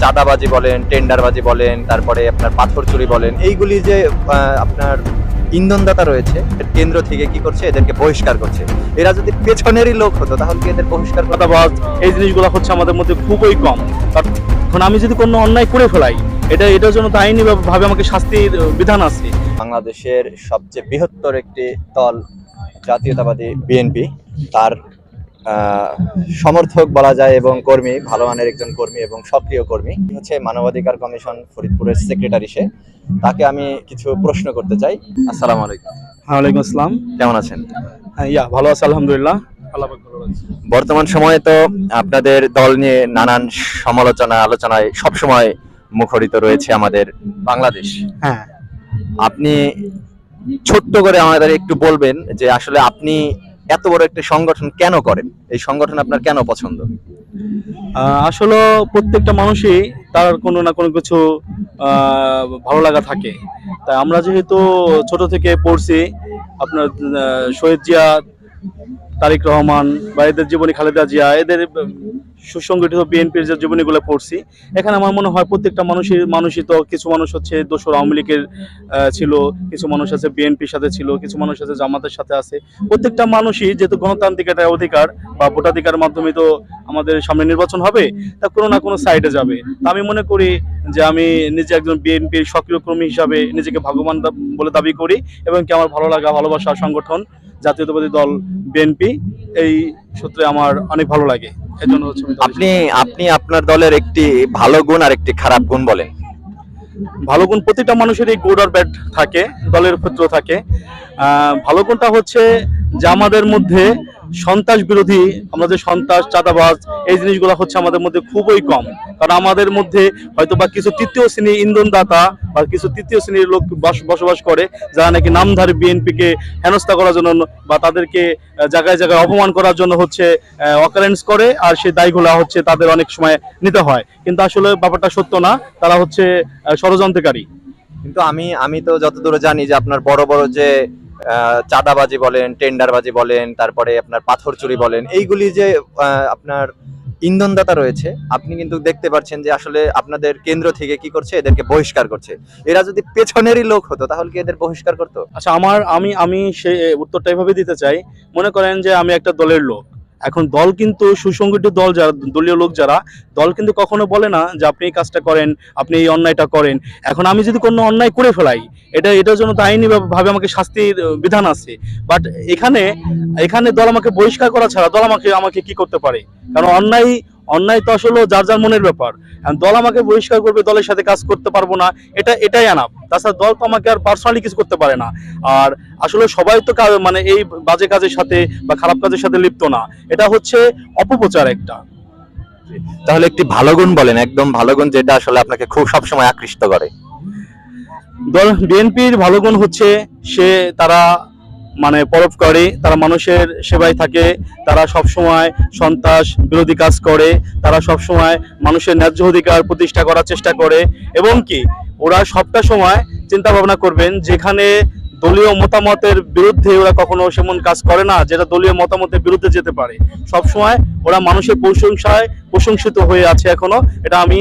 চাঁদাবাজি বলেন টেন্ডারবাজি বলেন তারপরে আপনার পাথর চুরি বলেন এইগুলি যে আপনার ইন্ধনদাতা রয়েছে কেন্দ্র থেকে কি করছে? এদেরকে বহিষ্কার করছে। এরা যদি পেছনেরই লোক হতো তাহলে কি এদের বহিষ্কার চাঁদাবাজ এই জিনিসগুলো হচ্ছে আমাদের মধ্যে খুবই কম। কারণ এখন আমি যদি কোনো অন্যায় করে ফেলাই এটা এটার জন্য তো আইনি ভাবে আমাকে শাস্তির বিধান আছে। বাংলাদেশের সবচেয়ে বৃহত্তর একটি দল জাতীয়তাবাদী বিএনপি তার সমর্থক বলা যায় এবং কর্মী ভালো মানের একজন কর্মী এবং সক্রিয় কর্মী। হচ্ছে মানবাধিকার কমিশন ফরিদপুরের সেক্রেটারি সে। তাকে আমি কিছু প্রশ্ন করতে চাই। আসসালামু আলাইকুম। ওয়ালাইকুম আসসালাম। কেমন আছেন? হ্যাঁ, ইয়া ভালো আছে আলহামদুলিল্লাহ। আল্লাহ পাক ভালো রাখছে। বর্তমান সময়ে তো আপনাদের দল নিয়ে নানান সমালোচনা আলোচনায় সবসময় মুখরিত রয়েছে আমাদের বাংলাদেশ। হ্যাঁ। আপনি ছোট্ট করে আমাদের একটু বলবেন যে আসলে আপনি এত বড় একটা সংগঠন কেন করেন? এই সংগঠন আপনার কেন পছন্দ? আসলে প্রত্যেকটা মানুষই তার কোনো না কোনো কিছু ভালো লাগা থাকে। তাই আমরা যেহেতু ছোট থেকে পড়ছি, আপনার শহীদ জিয়া তারিক রহমান বা এদের জীবনী খালেদা জিয়া, এদের সুসংগঠিত বিএনপির যে জীবনীগুলো পড়ছি, এখানে আমার মনে হয় প্রত্যেকটা মানুষের মানুষই তো কিছু মানুষ হচ্ছে দোসর আওয়ামী লীগের ছিল, কিছু মানুষ আছে বিএনপির সাথে ছিল, কিছু মানুষ আছে জামাতের সাথে আছে। প্রত্যেকটা মানুষই যেহেতু গণতান্ত্রিক একটা অধিকার, বা ভোটাধিকার মাধ্যমে তো আমাদের সামনে নির্বাচন হবে, তা কোনো না কোনো সাইডে যাবে। তা আমি মনে করি যে আমি নিজে একজন বিএনপির সক্রিয় কর্মী হিসাবে নিজেকে ভাগ্যবান বলে দাবি করি, এবং কি আমার ভালো লাগা, ভালোবাসা সংগঠন জাতীয়তাবাদী দল বিএনপি এই সূত্রে আমার অনেক ভালো লাগে। এই জন্য হচ্ছে আপনি আপনি আপনার দলের একটি ভালো গুণ আর একটি খারাপ গুণ বলেন। ভালো গুণ প্রতিটা মানুষেরই গুড আর ব্যাড থাকে দলের ক্ষেত্র থাকে। আহ, ভালো গুণটা হচ্ছে যে আমাদের মধ্যে সন্ত্রাস বিরোধী, আমরা যে সন্ত্রাস, চাঁদাবাজ, এই জিনিসগুলো হচ্ছে আমাদের মধ্যে খুবই কম। কারণ আমাদের মধ্যে হয়তো বা কিছু তৃতীয় শ্রেণির ইন্ধনদাতা বা কিছু তৃতীয় শ্রেণির লোক বসবাস করে, যারা নাকি নামধারী বিএনপিকে হেনস্থা করার জন্য বা তাদেরকে জায়গায় জায়গায় অপমান করার জন্য হচ্ছে অকারেন্স করে, আর সেই দায়গুলা হচ্ছে তাদের অনেক সময় নিতে হয়। কিন্তু আসলে ব্যাপারটা সত্য না, তারা হচ্ছে ষড়যন্ত্রকারী। কিন্তু আমি আমি তো যতদূর জানি যে আপনার বড় বড় যে চাঁদাবাজি বলেন, টেন্ডারবাজি বলেন, তারপরে আপনার পাথর চুরি বলেন, এইগুলি যে আপনার ইন্ধনদাতা রয়েছে, আপনি কিন্তু দেখতে পাচ্ছেন যে আসলে আপনাদের কেন্দ্র থেকে কি করছে? এদেরকে বহিষ্কার করছে। এরা যদি পেছনেরই লোক হতো, তাহলে কি এদের বহিষ্কার করতো? আচ্ছা আমার, আমি আমি সে, উত্তরটা এভাবে দিতে চাই। মনে করেন যে আমি একটা দলের লোক। এখন দল কিন্তু সুসংগঠিত দল যারা, দলীয় লোক যারা, দল কিন্তু কখনো বলে না যে আপনি এই কাজটা করেন, আপনি এই অন্যায়টা করেন। এখন আমি যদি কোনো অন্যায় করে ফেলাই, এটা, এটার জন্য তো আইনি ভাবে আমাকে শাস্তির বিধান আছে। বাট এখানে এখানে দল আমাকে বহিষ্কার করা ছাড়া দল আমাকে আমাকে কি করতে পারে? কারণ অন্যায় অন্যায় তো আসলে যার যার মনের ব্যাপার। দল আমাকে বহিষ্কার করবে দলের সাথে কাজ করতে পারব না এটা এটাই আনাপ। তাছাড়া দল তো আমাকে আর পার্সোনালি কিছু করতে পারে না। আর আসলে সবাই তো মানে এই বাজে কাজের সাথে বা খারাপ কাজের সাথে লিপ্ত না। এটা হচ্ছে অপপ্রচার একটা। তাহলে একটি ভালো গুণ বলেন একদম ভালো গুণ যেটা আসলে আপনাকে খুব সবসময় আকৃষ্ট করে। দল বিএনপির ভালো গুণ হচ্ছে সে তারা মানে পরোপকারী তারা মানুষের সেবায় থাকে, তারা সবসময় সন্ত্রাস বিরোধী কাজ করে, তারা সব সময় মানুষের ন্যায্য অধিকার প্রতিষ্ঠা করার চেষ্টা করে। এবং কি, ওরা সবটা সময় চিন্তা ভাবনা করবেন, যেখানে দলীয় মতামতের বিরুদ্ধে ওরা কখনো সেমন কাজ করে না, যেটা দলীয় মতামতের বিরুদ্ধে যেতে পারে। সব সময় ওরা মানুষের প্রশংসায় প্রশংসিত হয়ে আছে এখনও, এটা আমি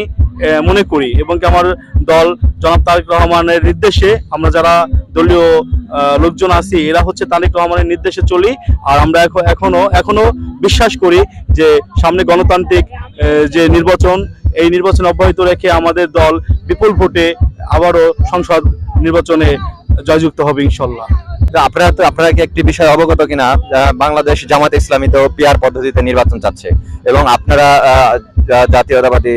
মনে করি। এবং কি আমার দল, জনাব তারেক রহমানের নির্দেশে আমরা যারা দলীয় লোকজন আছি, এরা হচ্ছে তারেক রহমানের নির্দেশে চলি। আর আমরা এখনও এখনও বিশ্বাস করি যে সামনে গণতান্ত্রিক যে নির্বাচন, এই নির্বাচন অব্যাহত রেখে আমাদের দল বিপুল ভোটে আবারও সংসদ নির্বাচনে জয়যুক্ত হবে ইনশাল্লাহ আপনারা তো আপনারা কি একটি বিষয় অবগত কিনা? বাংলাদেশ জামাত ইসলামী তো পিয়ার পদ্ধতিতে নির্বাচন চাচ্ছে এবং আপনারা জাতীয়তাবাদী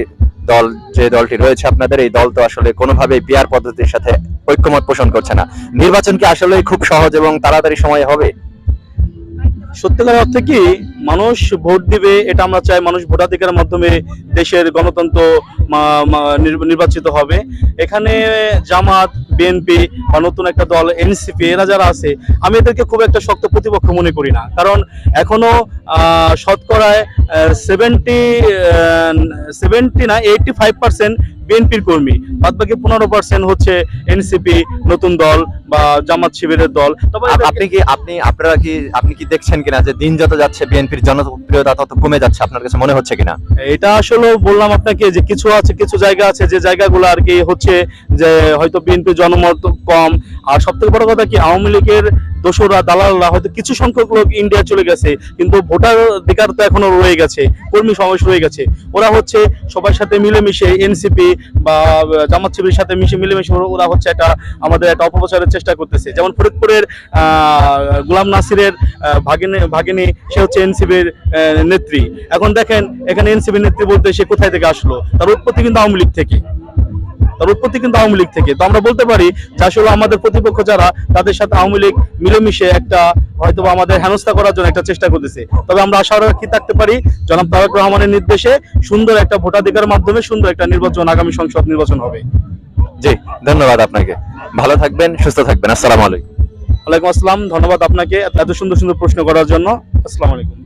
দল যে দলটি রয়েছে আপনাদের, এই দল তো আসলে কোনোভাবেই পিয়ার পদ্ধতির সাথে ঐক্যমত পোষণ করছে না। নির্বাচন কি আসলে খুব সহজ এবং তাড়াতাড়ি সময় হবে? সত্যিকার অর্থে কি, মানুষ ভোট দিবে, এটা আমরা চাই মানুষ ভোটাধিকারের মাধ্যমে দেশের গণতন্ত্র নির্বাচিত হবে। এখানে জামাত বিএনপি বা নতুন একটা দল এনসিপি এরা যারা আছে আমি এদেরকে খুব একটা শক্ত প্রতিপক্ষ মনে করি না। কারণ এখনও শতকরায় সেভেন্টি সেভেন্টি না এইটটি ফাইভ পার্সেন্ট বিএনপির কর্মী। বাদ বাকি পনেরো পার্সেন্ট হচ্ছে এনসিপি নতুন দল বা জামাত শিবিরের দল। তবে আপনি কি আপনি আপনারা কি আপনি কি দেখছেন কিনা যে দিন যত যাচ্ছে বিএনপির জনপ্রিয়তা তত কমে যাচ্ছে? আপনার কাছে মনে হচ্ছে কিনা? এটা আসলে বললাম আপনাকে যে কিছু আছে কিছু জায়গা আছে যে জায়গাগুলো আর কি হচ্ছে যে হয়তো বিএনপি জনমত কম। আর সব থেকে বড় কথা কি, আওয়ামী লীগের দোসররা, দালালরা হয়তো কিছু সংখ্যক লোক ইন্ডিয়া চলে গেছে, কিন্তু ভোটার অধিকার তো এখনও রয়ে গেছে, কর্মী সমাবেশ রয়ে গেছে। ওরা হচ্ছে সবার সাথে মিলেমিশে এনসিপি বা জামাত শিবিরের সাথে মিশে মিলেমিশে ওরা- হচ্ছে একটা আমাদের একটা অপপ্রচারের চেষ্টা করতেছে। যেমন ফরিদপুরের গোলাম নাসিরের ভাগিনী ভাগিনী, সে হচ্ছে এনসিবির নেত্রী। এখন দেখেন, এখানে এনসিবির নেত্রী বলতে সে কোথায় থেকে আসলো? তার উৎপত্তি কিন্তু আওয়ামী লীগ থেকে। তার উৎপত্তি কিন্তু আওয়ামী লীগ থেকে। তো আমরা বলতে পারি যে আসলে আমাদের প্রতিপক্ষ যারা তাদের সাথে আওয়ামী লীগ মিলেমিশে একটা হয়তো আমাদের হেনস্থা করার জন্য একটা চেষ্টা করতেছে। তবে আমরা আশা রাখি থাকতে পারি জনাব তারেক রহমানের নির্দেশে সুন্দর একটা ভোটাধিকার মাধ্যমে সুন্দর একটা নির্বাচন আগামী সংসদ নির্বাচন হবে। জি ধন্যবাদ আপনাকে। ভালো থাকবেন সুস্থ থাকবেন। আসসালামু আলাইকুম। ওয়ালাইকুম আসসালাম ধন্যবাদ আপনাকে এত সুন্দর সুন্দর প্রশ্ন করার জন্য। আসসালামু আলাইকুম।